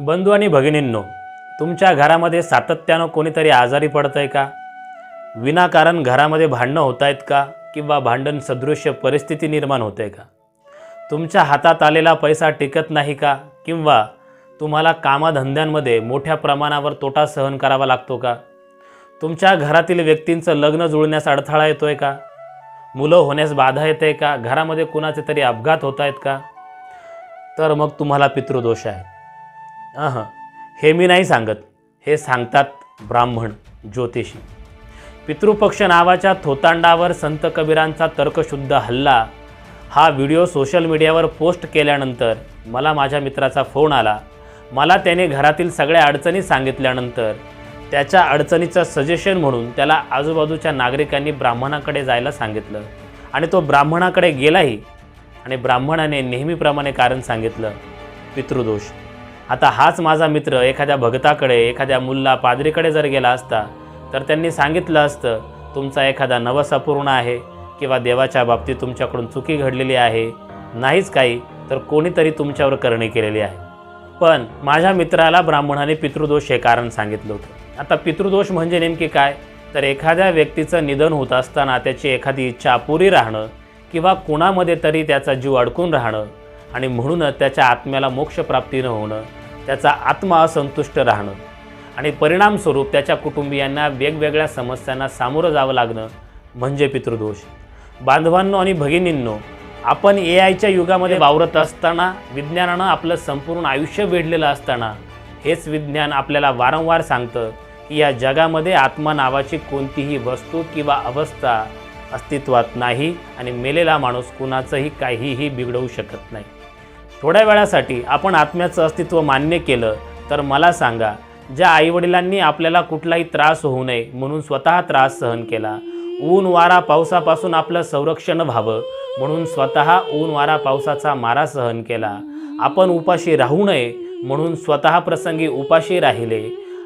बंधू आणि भगिनींनो तुमच्या घरामध्ये सातत्यानं कोणीतरी आजारी पडत आहे का? विनाकारण घरामध्ये भांडणं होत आहेत का? किंवा भांडण सदृश्य परिस्थिती निर्माण होते का? तुमच्या हातात आलेला पैसा टिकत नाही का? किंवा तुम्हाला कामाधंद्यांमध्ये मोठ्या प्रमाणावर तोटा सहन करावा लागतो का? तुमच्या घरातील व्यक्तींचं लग्न जुळण्यास अडथळा येतो आहे का? मुलं होण्यास बाधा येते का? घरामध्ये कुणाचे तरी अपघात होत आहेत का? तर मग तुम्हाला पितृदोष आहे. हां हे मी नाही सांगत. हे सांगतात ब्राह्मण ज्योतिषी. पितृपक्ष नावाच्या थोतांडावर संत कबीरांचा तर्कशुद्ध हल्ला हा व्हिडिओ सोशल मीडियावर पोस्ट केल्यानंतर मला माझ्या मित्राचा फोन आला. मला त्याने घरातील सगळ्या अडचणी सांगितल्यानंतर त्याच्या अडचणीचं सजेशन म्हणून त्याला आजूबाजूच्या नागरिकांनी ब्राह्मणाकडे जायला सांगितलं. आणि तो ब्राह्मणाकडे गेलाही आणि ब्राह्मणाने नेहमीप्रमाणे कारण सांगितलं पितृदोष. आता हाच माझा मित्र एखाद्या भगताकडे एखाद्या मुल्ला पादरीकडे जर गेला असता तर त्यांनी सांगितलं असतं तुमचा एखादा नवस अपूर्ण आहे किंवा देवाच्या बाबतीत तुमच्याकडून चुकी घडलेली आहे नाहीच काही तर कोणीतरी तुमच्यावर करणी केलेली आहे. पण माझ्या मित्राला ब्राह्मणाने पितृदोष हे कारण सांगितलं होतं. आता पितृदोष म्हणजे नेमके काय? तर एखाद्या व्यक्तीचं निधन होत असताना त्याची एखादी इच्छा अपुरी राहणं किंवा कुणामध्ये तरी त्याचा जीव अडकून राहणं आणि म्हणूनच त्याच्या आत्म्याला मोक्षप्राप्ती न होणं त्याचा आत्मा असंतुष्ट राहणं आणि परिणामस्वरूप त्याच्या कुटुंबियांना वेगवेगळ्या समस्यांना सामोरं जावं लागणं म्हणजे पितृदोष. बांधवांनो आणि भगिनींनो आपण ए आयच्या युगामध्ये वावरत असताना विज्ञानानं आपलं संपूर्ण आयुष्य वेढलेलं असताना हेच विज्ञान आपल्याला वारंवार सांगतं की या जगामध्ये आत्मा नावाची कोणतीही वस्तू किंवा अवस्था अस्तित्वात नाही आणि मेलेला माणूस कुणाचंही काहीही बिघडवू शकत नाही. थोड्या वेळासाठी आपण आत्म्याचं अस्तित्व मान्य केलं तर मला सांगा ज्या आईवडिलांनी आपल्याला कुठलाही त्रास होऊ नये म्हणून स्वतः त्रास सहन केला ऊन वारा पावसापासून आपलं संरक्षण व्हावं म्हणून स्वतः ऊन वारा पावसाचा मारा सहन केला. आपण उपाशी राहू नये म्हणून स्वतः प्रसंगी उपाशी राहिले.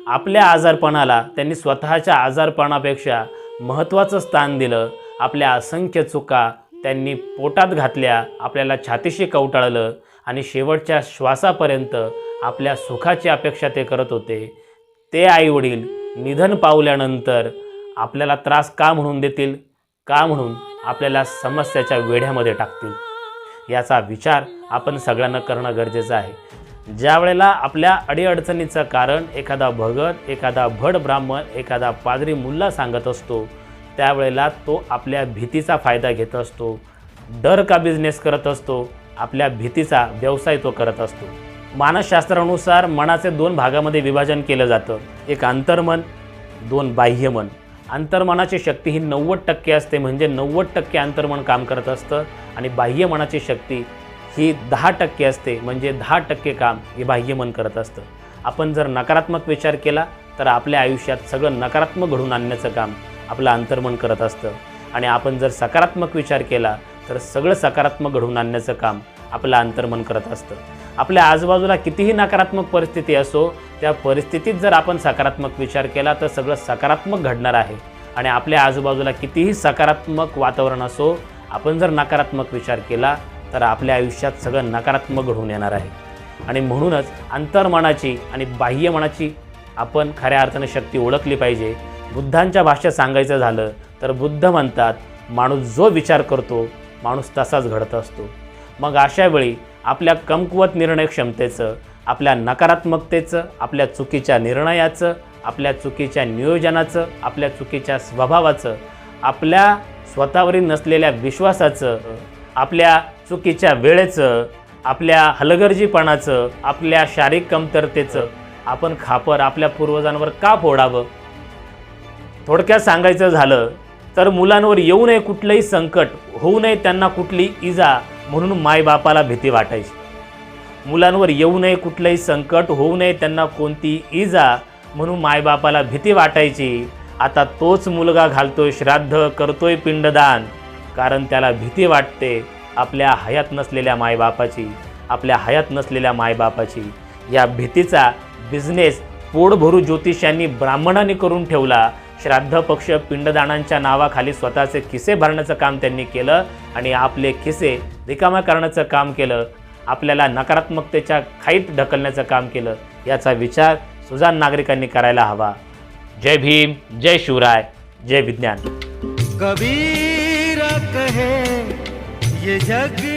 आपल्या आजारपणाला त्यांनी स्वतःच्या आजारपणापेक्षा महत्त्वाचं स्थान दिलं. आपल्या असंख्य चुका त्यांनी पोटात घातल्या आपल्याला छातीशी कवटाळलं. आणि शेवटच्या श्वासापर्यंत आपल्या सुखाची अपेक्षा ते करत होते. ते आईवडील निधन पावल्यानंतर आपल्याला त्रास का म्हणून देतील? का म्हणून आपल्याला समस्याच्या वेढ्यामध्ये टाकतील? याचा विचार आपण सगळ्यांना करणं गरजेचं आहे. ज्या वेळेला आपल्या अडीअडचणीचं कारण एखादा भगत एखादा भड ब्राह्मण एखादा पादरी मुल्ला सांगत असतो त्यावेळेला तो आपल्या भीतीचा फायदा घेत असतो डर का बिझनेस करत असतो आपल्या भीतीचा व्यवसाय तो करत असतो. मानसशास्त्रानुसार मनाचे दोन भागामध्ये विभाजन केलं जातं. एक अंतर्मन दोन बाह्यमन. अंतर्मनाची शक्ती ही नव्वद टक्के असते म्हणजे नव्वद टक्के अंतर्मन काम करत असतं आणि बाह्यमनाची शक्ती ही दहा टक्के असते म्हणजे दहा टक्के काम हे बाह्यमन करत असतं. आपण जर नकारात्मक विचार केला तर आपल्या आयुष्यात सगळं नकारात्मक घडून आणण्याचं काम आपलं अंतर्मन करत असतं. आणि आपण जर सकारात्मक विचार केला तर सगळं सकारात्मक घडवून आणण्याचं काम आपलं अंतर्मन करत असतं. आपल्या आजूबाजूला कितीही नकारात्मक परिस्थिती असो त्या परिस्थितीत जर आपण सकारात्मक विचार केला तर सगळं सकारात्मक घडणार आहे. आणि आपल्या आजूबाजूला कितीही सकारात्मक वातावरण असो आपण जर नकारात्मक विचार केला तर आपल्या आयुष्यात सगळं नकारात्मक घडून येणार आहे. आणि म्हणूनच अंतर्मनाची आणि बाह्यमनाची आपण खऱ्या अर्थाने शक्ती ओळखली पाहिजे. बुद्धांच्या भाषेत सांगायचं झालं तर बुद्ध म्हणतात माणूस जो विचार करतो माणूस तसाच घडत असतो. मग अशा वेळी आपल्या कमकुवत निर्णय क्षमतेचं आपल्या नकारात्मकतेचं आपल्या चुकीच्या निर्णयाचं आपल्या चुकीच्या नियोजनाचं आपल्या चुकीच्या स्वभावाचं आपल्या स्वतःवरील नसलेल्या विश्वासाचं आपल्या चुकीच्या वेळेचं आपल्या हलगर्जीपणाचं आपल्या शारीरिक कमतरतेचं आपण खापर आपल्या पूर्वजांवर का फोडावं? थोडक्यात सांगायचं झालं तर मुलांवर येऊ नये कुठलंही संकट होऊ नये त्यांना कुठली इजा म्हणून मायबापाला भीती वाटायची. मुलांवर येऊ नये कुठलंही संकट होऊ नये त्यांना कोणती इजा म्हणून मायबापाला भीती वाटायची. आता तोच मुलगा घालतोय श्राद्ध करतोय पिंडदान कारण त्याला भीती वाटते आपल्या हयात नसलेल्या मायबापाची आपल्या हयात नसलेल्या मायबापाची. या भीतीचा बिझनेस पोटभरू ज्योतिषांनी ब्राह्मणाने करून ठेवला. श्राद्ध पक्ष पिंडदानांच्या नावाखाली स्वतःचे खिसे भरण्याचं काम त्यांनी केलं आणि आपले खिसे रिकामा करण्याचं काम केलं? आपल्याला नकारात्मकतेच्या खाईत ढकलण्याचं काम केलं? याचा विचार सुजान नागरिकांनी करायला हवा. जय भीम जय शिवराय जय विज्ञान. कबीर कहे ये जग